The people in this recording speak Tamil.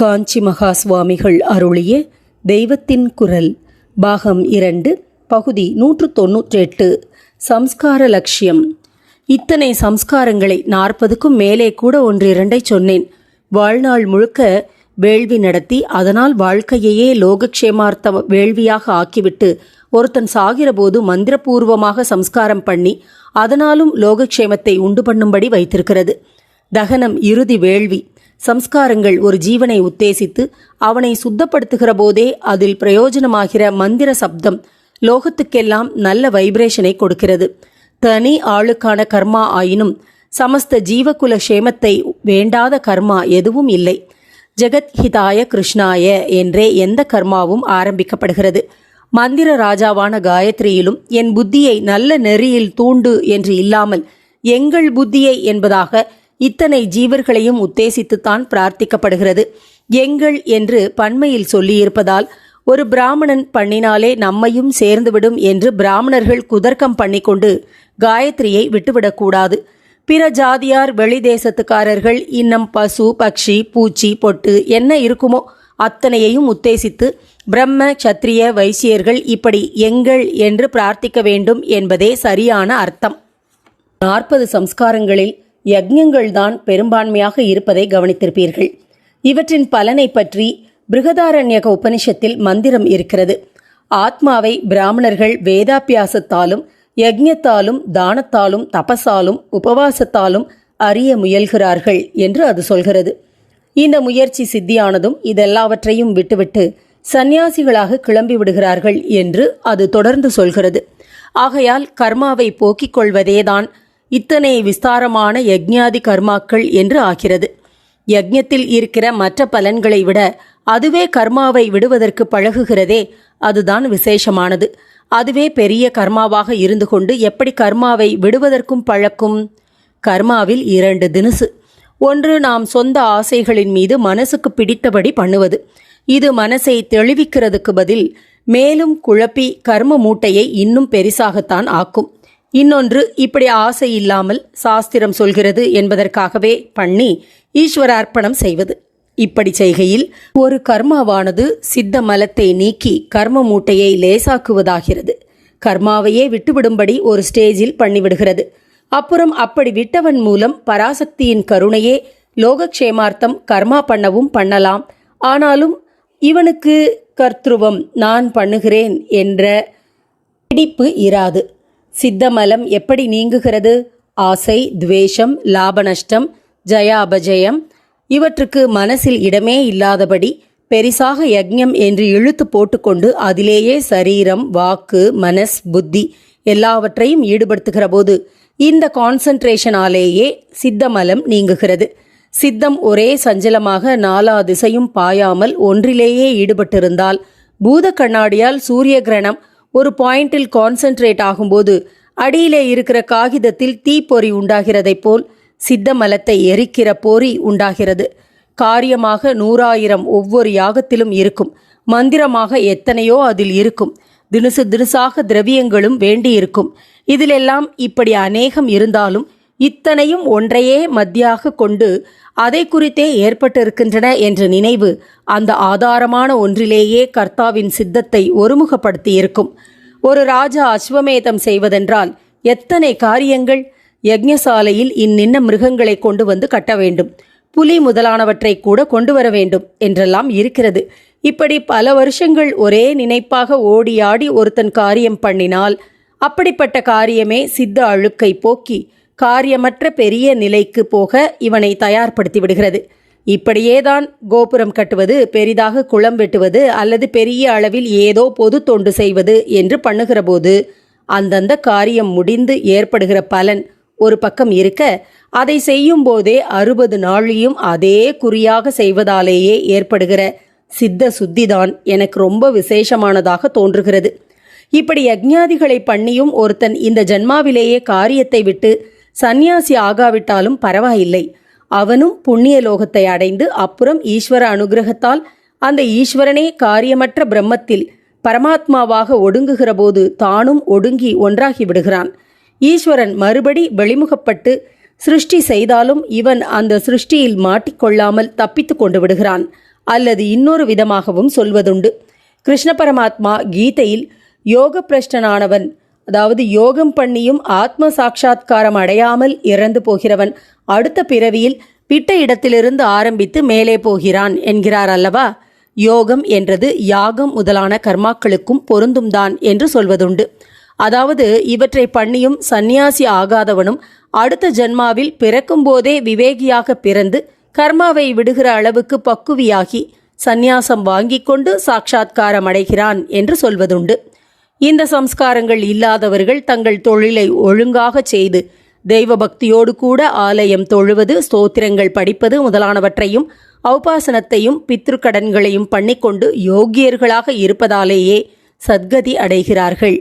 காஞ்சி மகா சுவாமிகள் அருளிய தெய்வத்தின் குரல் பாகம் இரண்டு பகுதி நூற்று தொன்னூற்றெட்டு சம்ஸ்கார லட்சியம். இத்தனை சம்ஸ்காரங்களை நாற்பதுக்கும் மேலே கூட ஒன்றிரண்டை சொன்னேன். வாழ்நாள் முழுக்க வேள்வி நடத்தி அதனால் வாழ்க்கையையே லோகக்ஷேமார்த்த வேள்வியாக ஆக்கிவிட்டு ஒருத்தன் சாகிறபோது மந்திரபூர்வமாக சம்ஸ்காரம் பண்ணி அதனாலும் லோகக்ஷேமத்தை உண்டு பண்ணும்படி வைத்திருக்கிறது. தகனம் இறுதி வேள்வி. சம்ஸ்காரங்கள் ஒரு ஜீவனை உத்தேசித்து அவனை சுத்தப்படுத்துகிற போதே அதில் பிரயோஜனமாகிற மந்திர சப்தம் லோகத்துக்கெல்லாம் நல்ல வைப்ரேஷனை கொடுக்கிறது. தனி ஆளுக்கான கர்மா ஆயினும் சமஸ்த ஜீவகுல க்ஷேமத்தை வேண்டாத கர்மா எதுவும் இல்லை. ஜெகத் ஹிதாய கிருஷ்ணாய என்றே எந்த கர்மாவும் ஆரம்பிக்கப்படுகிறது. மந்திர ராஜாவான காயத்ரியிலும் என் புத்தியை நல்ல நெறியில் தூண்டு என்று இல்லாமல் எங்கள் புத்தியை என்பதாக இத்தனை ஜீவர்களையும் உத்தேசித்துத்தான் பிரார்த்திக்கப்படுகிறது. எங்கள் என்று பன்மையில் சொல்லியிருப்பதால் ஒரு பிராமணன் பண்ணினாலே நம்மையும் சேர்ந்துவிடும் என்று பிராமணர்கள் குதர்க்கம் பண்ணிக்கொண்டு காயத்ரியை விட்டுவிடக்கூடாது. பிற ஜாதியார் வெளி தேசத்துக்காரர்கள் இன்னம் பசு பக்ஷி பூச்சி பொட்டு என்ன இருக்குமோ அத்தனையையும் உத்தேசித்து பிரம்ம சத்திரிய வைசியர்கள் இப்படி எங்கள் என்று பிரார்த்திக்க வேண்டும் என்பதே சரியான அர்த்தம். நாற்பது சம்ஸ்காரங்களில் யக்ஞங்கள்தான் பெரும்பான்மையாக இருப்பதை கவனித்திருப்பீர்கள். இவற்றின் பலனை பற்றி பிருகதாரண்யக உபனிஷத்தில் மந்திரம் இருக்கிறது. ஆத்மாவை பிராமணர்கள் வேதாபியாசத்தாலும் யக்ஞத்தாலும் தானத்தாலும் தபசாலும் உபவாசத்தாலும் அறிய முயல்கிறார்கள் என்று அது சொல்கிறது. இந்த முயற்சி சித்தியானதும் இதெல்லாவற்றையும் விட்டுவிட்டு சந்நியாசிகளாக கிளம்பி விடுகிறார்கள் என்று அது தொடர்ந்து சொல்கிறது. ஆகையால் கர்மாவை போக்கிக் கொள்வதேதான் இத்தனை விஸ்தாரமான யக்ஞாதி கர்மாக்கள் என்று ஆகிறது. யக்ஞத்தில் இருக்கிற மற்ற பலன்களை விட அதுவே கர்மாவை விடுவதற்கு பழகுகிறதே அதுதான் விசேஷமானது. அதுவே பெரிய கர்மாவாக இருந்து கொண்டு எப்படி கர்மாவை விடுவதற்கும் பழக்கும்? கர்மாவில் இரண்டு தினசு. ஒன்று நாம் சொந்த ஆசைகளின் மீது மனசுக்கு பிடித்தபடி பண்ணுவது. இது மனசை தெளிவிக்கிறதுக்கு பதில் மேலும் குழப்பி கர்ம மூட்டையை இன்னும் பெரிசாகத்தான் ஆக்கும். இன்னொன்று இப்படி ஆசை இல்லாமல் சாஸ்திரம் சொல்கிறது என்பதற்காகவே பண்ணி ஈஸ்வர அர்ப்பணம் செய்வது. இப்படி செய்கையில் ஒரு கர்மாவானது சித்த மலத்தை நீக்கி கர்ம மூட்டையை லேசாக்குவதாகிறது. கர்மாவையே விட்டுவிடும்படி ஒரு ஸ்டேஜில் பண்ணிவிடுகிறது. அப்புறம் அப்படி விட்டவன் மூலம் பராசக்தியின் கருணையே லோகக்ஷேமார்த்தம் கர்மா பண்ணவும் பண்ணலாம். ஆனாலும் இவனுக்கு கர்த்ருவம் நான் பண்ணுகிறேன் என்ற பிடிப்பு இராது. சித்தமலம் எப்படி நீங்குகிறது? ஆசை துவேஷம் லாபநஷ்டம் ஜயாபஜயம். இவற்றுக்கு மனசில் இடமே இல்லாதபடி பெரிசாக யக்ஞம் என்று இழுத்து போட்டுக்கொண்டு அதிலேயே சரீரம் வாக்கு மனஸ் புத்தி எல்லாவற்றையும் ஈடுபடுத்துகிற போது இந்த கான்சன்ட்ரேஷனாலேயே சித்தமலம் நீங்குகிறது. சித்தம் ஒரே சஞ்சலமாக நாலா திசையும் பாயாமல் ஒன்றிலேயே ஈடுபட்டிருந்தால் பூத கண்ணாடியால் சூரிய கிரணம் ஒரு பாயிண்டில் கான்சென்ட்ரேட் ஆகும்போது அடியிலே இருக்கிற காகிதத்தில் தீப்பொறி உண்டாகிறதைப் போல் சித்தமலத்தை எரிக்கிற பொறி உண்டாகிறது. காரியமாக நூறாயிரம் ஒவ்வொரு யாகத்திலும் இருக்கும். மந்திரமாக எத்தனையோ அதில் இருக்கும். தினுசு தினுசாக திரவியங்களும் வேண்டியிருக்கும். இதிலெல்லாம் இப்படி அநேகம் இருந்தாலும் இத்தனையும் ஒன்றையே மத்தியாக கொண்டு அதை குறித்தே ஏற்பட்டிருக்கின்றன என்ற நினைவு அந்த ஆதாரமான ஒன்றிலேயே கர்த்தாவின் சித்தத்தை ஒருமுகப்படுத்தி இருக்கும் ஒரு ராஜா அஸ்வமேதம் செய்வதென்றால் எத்தனை காரியங்கள்? யக்ஞசாலையில் இன்னின்ன மிருகங்களை கொண்டு வந்து கட்ட வேண்டும். புலி முதலானவற்றை கூட கொண்டு வர வேண்டும் என்றெல்லாம் இருக்கிறது. இப்படி பல வருஷங்கள் ஒரே நினைப்பாக ஓடியாடி ஒருத்தன் காரியம் பண்ணினால் அப்படிப்பட்ட காரியமே சித்த அழுக்கை போக்கி காரியமற்ற பெரிய நிலைக்கு போக இவனை தயார்படுத்தி விடுகிறது. இப்படியேதான் கோபுரம் கட்டுவது பெரிதாக குளம் வெட்டுவது அல்லது பெரிய அளவில் ஏதோ பொது தொண்டு செய்வது என்று பண்ணுகிற போது அந்தந்த காரியம் முடிந்து ஏற்படுகிற பலன் ஒரு பக்கம் இருக்க அதை செய்யும் போதே அறுபது நாளையும் அதே குறியாக செய்வதாலேயே ஏற்படுகிற சித்த சுத்திதான் எனக்கு ரொம்ப விசேஷமானதாக தோன்றுகிறது. இப்படி யஜ்ஞாதிகளை பண்ணியும் ஒருத்தன் இந்த ஜன்மாவிலேயே காரியத்தை விட்டு சந்நியாசி ஆகாவிட்டாலும் பரவாயில்லை. அவனும் புண்ணிய லோகத்தை அடைந்து அப்புறம் ஈஸ்வர அனுகிரகத்தால் அந்த ஈஸ்வரனே காரியமற்ற பிரம்மத்தில் பரமாத்மாவாக ஒடுங்குகிற போது தானும் ஒடுங்கி ஒன்றாகி விடுகிறான். ஈஸ்வரன் மறுபடி வெளிமுகப்பட்டு சிருஷ்டி செய்தாலும் இவன் அந்த சிருஷ்டியில் மாட்டிக்கொள்ளாமல் தப்பித்து கொண்டு விடுகிறான். அல்லது இன்னொரு விதமாகவும் சொல்வதுண்டு. கிருஷ்ண பரமாத்மா கீதையில் யோக பிரஷ்டனானவன் அதாவது யோகம் பண்ணியும் ஆத்ம சாட்சா்காரம் அடையாமல் இறந்து போகிறவன் அடுத்த பிறவியில் பிட்ட இடத்திலிருந்து ஆரம்பித்து மேலே போகிறான் என்கிறார் அல்லவா? யோகம் என்றது யாகம் முதலான கர்மாக்களுக்கும் பொருந்தும் தான் என்று சொல்வதுண்டு. அதாவது இவற்றை பண்ணியும் சந்நியாசி ஆகாதவனும் அடுத்த ஜன்மாவில் பிறக்கும்போதே விவேகியாக பிறந்து கர்மாவை விடுகிற அளவுக்கு பக்குவியாகி சந்நியாசம் வாங்கிக் கொண்டு சாட்சா்காரம் அடைகிறான் என்று சொல்வதுண்டு. இந்த சம்ஸ்காரங்கள் இல்லாதவர்கள் தங்கள் தொழிலை ஒழுங்காக செய்து தெய்வ பக்தியோடு கூட ஆலயம் தொழுவது ஸ்தோத்திரங்கள் படிப்பது முதலானவற்றையும் ஔபாசனத்தையும் பித்ருக்கடன்களையும் பண்ணிக்கொண்டு யோக்கியர்களாக இருப்பதாலேயே சத்கதி அடைகிறார்கள்.